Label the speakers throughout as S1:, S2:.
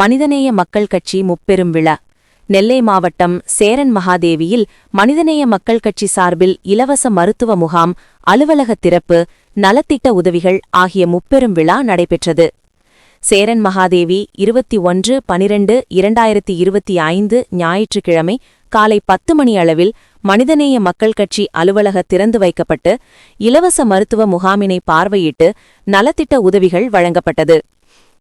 S1: மனிதநேய மக்கள் கட்சி முப்பெரும் விழா. நெல்லை மாவட்டம் சேரன் மகாதேவியில் மனிதநேய மக்கள் கட்சி சார்பில் இலவச மருத்துவ முகாம் அலுவலக திறப்பு நலத்திட்ட உதவிகள் ஆகிய முப்பெரும் விழா நடைபெற்றது. சேரன் மகாதேவி இருபத்தி ஒன்று பனிரெண்டு இரண்டாயிரத்தி இருபத்தி ஐந்து ஞாயிற்றுக்கிழமை காலை பத்து மணி அளவில் மனிதநேய மக்கள் கட்சி அலுவலக திறந்து வைக்கப்பட்டு இலவச மருத்துவ முகாமினை பார்வையிட்டு நலத்திட்ட உதவிகள் வழங்கப்பட்டது.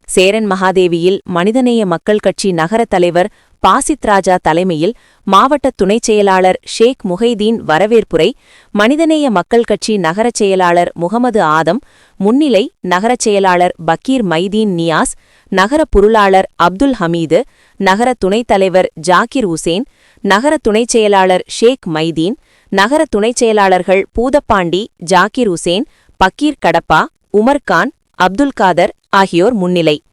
S1: சேரன் மகாதேவியில் மனிதநேய மக்கள் கட்சி நகர தலைவர் பாசித் ராஜா தலைமையில் மாவட்ட துணைச் செயலாளர் ஷேக் முஹைதீன் வரவேற்புரை மனிதநேய மக்கள் கட்சி நகரச் செயலாளர் முகமது ஆதம் முன்னிலை நகரச் செயலாளர் பக்கீர் மைதீன் நியாஸ் நகர பொருளாளர் அப்துல் ஹமீது நகர துணைத் தலைவர் ஜாகிர் உசேன் நகர துணைச் செயலாளர் ஷேக் மைதீன் நகர துணைச் செயலாளர்கள் பூதப்பாண்டி ஜாக்கிர் உசேன் பக்கீர் கடப்பா உமர்கான் அப்துல் காதர் ஆகியோர் முன்னிலை.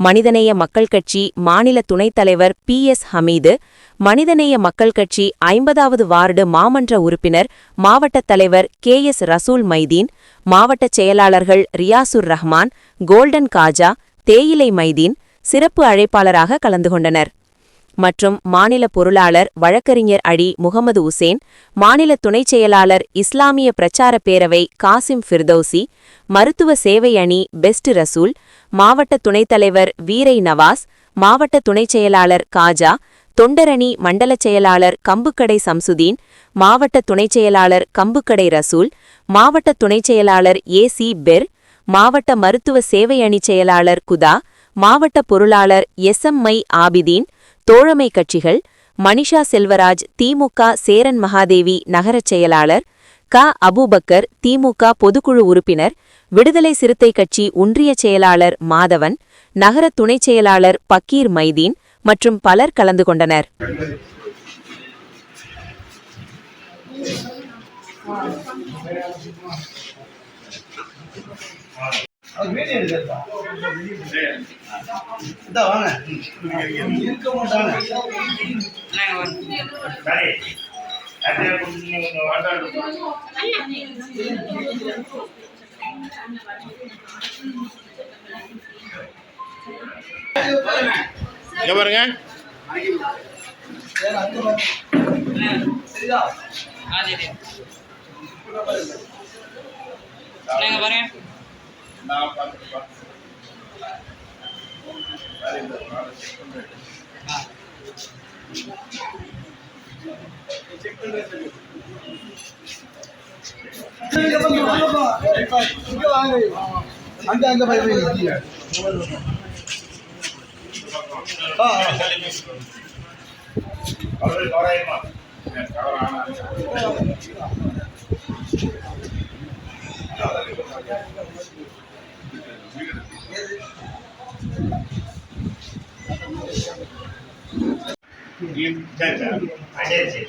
S1: மனிதநேய மக்கள் கட்சி மாநில துணைத் தலைவர் பி. எஸ். ஹமீது மனிதநேய மக்கள் கட்சி ஐம்பதாவது வார்டு மாமன்ற உறுப்பினர் மாவட்டத் தலைவர் கே. எஸ். ரசூல் மைதீன் மாவட்டச் செயலாளர்கள் ரியாசுர் ரஹ்மான் கோல்டன் காஜா தேயிலை மைதீன் சிறப்பு அழைப்பாளராக கலந்து கொண்டனர். மற்றும் மாநில பொருளாளர் வழக்கறிஞர் அடி முகமது உசேன் மாநில துணைச் செயலாளர் இஸ்லாமிய பிரச்சார பேரவை காசிம் ஃபிர்தௌசி மருத்துவ சேவை அணி பெஸ்ட் ரசூல் மாவட்ட துணைத் தலைவர் வீரை நவாஸ் மாவட்ட துணைச் செயலாளர் காஜா தொண்டரணி மண்டலச் செயலாளர் கம்புக்கடை சம்சுதீன் மாவட்ட துணைச் செயலாளர் கம்புக்கடை ரசூல் மாவட்ட துணைச் செயலாளர் ஏ சி பெர் மாவட்ட மருத்துவ சேவை அணி செயலாளர் குதா மாவட்ட பொருளாளர் எஸ் எம் ஐ ஆபிதீன் தோழமை கட்சிகள் மணிஷா செல்வராஜ் திமுக சேரன் மகாதேவி நகரச் செயலாளர் க. அபூபக்கர் திமுக பொதுக்குழு உறுப்பினர் விடுதலை சிறுத்தை கட்சி ஒன்றிய செயலாளர் மாதவன் நகர துணைச் செயலாளர் பக்கீர் மைதீன் மற்றும் பலர் கலந்து கொண்டனர்.
S2: வீடியோ எடுக்கிறதா இதா வாங்க. இருக்க மாட்டாங்க.
S3: பாருங்க.
S4: பாருங்க.
S5: நான் பார்த்து பார்த்து செக் பண்ணு
S2: இங்க வந்து வாங்கப்பா. அங்க ஆ, ஆ.
S5: அவரு கவராயமா கவர் ஆனா சரி சரி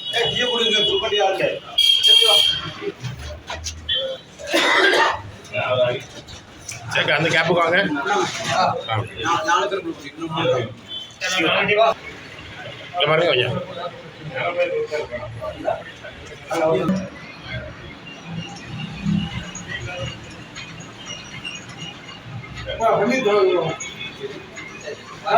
S2: ஏய், டீயை கொடுங்க, துப்பட்டி ஆளுங்க. சரி, வா.
S3: சரி அந்த கேப்புக்கு வாங்க பாருங்க கொஞ்சம்
S2: பண்ணி தருவோம். ஆ.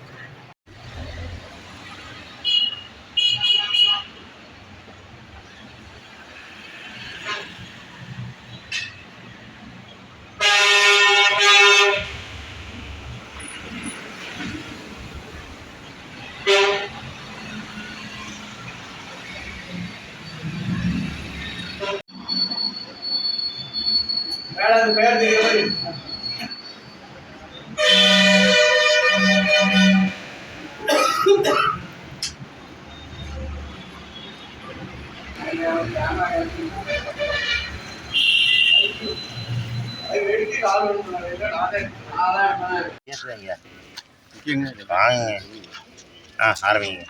S5: ஆ ஆரம்பிங்க.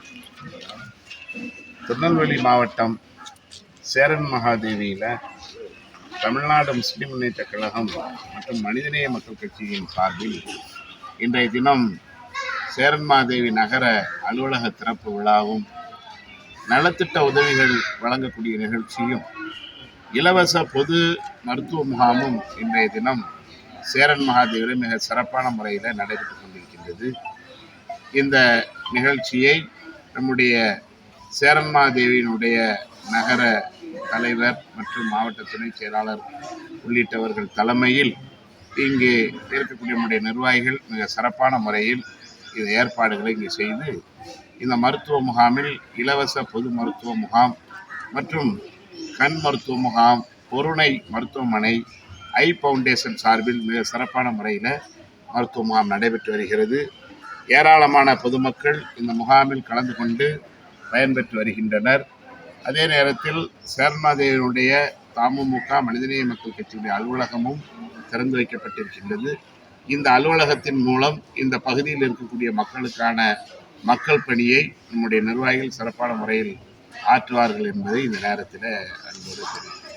S4: திருநெல்வேலி மாவட்டம் சேரன் மகாதேவியில் தமிழ்நாடு முஸ்லிம் முன்னேற்ற கழகம் மற்றும் மனிதநேய மக்கள் கட்சியின் சார்பில் இன்றைய தினம் சேரன்மாதேவி நகர அலுவலக திறப்பு விழாவும் நலத்திட்ட உதவிகள் வழங்கக்கூடிய நிகழ்ச்சியும் இலவச பொது மருத்துவ முகாமும் இன்றைய தினம் சேரன் மகாதேவியில் மிக சிறப்பான முறையில் நடைபெற்று கொண்டிருக்கின்றது. இந்த நிகழ்ச்சியை நம்முடைய சேரன்மாதேவியினுடைய நகர தலைவர் மற்றும் மாவட்ட துணை செயலாளர் உள்ளிட்டவர்கள் தலைமையில் இங்கே இருக்கக்கூடிய நம்முடைய நிர்வாகிகள் மிக சிறப்பான முறையில் இந்த ஏற்பாடுகளை இங்கே செய்து இந்த மருத்துவ முகாமில் இலவச பொது மருத்துவ முகாம் மற்றும் கண் மருத்துவ முகாம் பொருணை மருத்துவமனை ஐ ஃபவுண்டேஷன் சார்பில் மிக சிறப்பான முறையில் மருத்துவ முகாம் நடைபெற்று வருகிறது. ஏராளமான பொதுமக்கள் இந்த முகாமில் கலந்து கொண்டு பயன்பெற்று வருகின்றனர். அதே நேரத்தில் சேர்மாதேவனுடைய தமுமுக மனிதநேய மக்கள் கட்சியுடைய அலுவலகமும் திறந்து வைக்கப்பட்டிருக்கின்றது. இந்த அலுவலகத்தின் மூலம் இந்த பகுதியில் இருக்கக்கூடிய மக்களுக்கான மக்கள் பணியை நம்முடைய நிர்வாகிகள் சிறப்பான முறையில் ஆற்றுவார்கள் என்பதை இந்த நேரத்தில் அன்போடு தெரிவிக்கிறேன்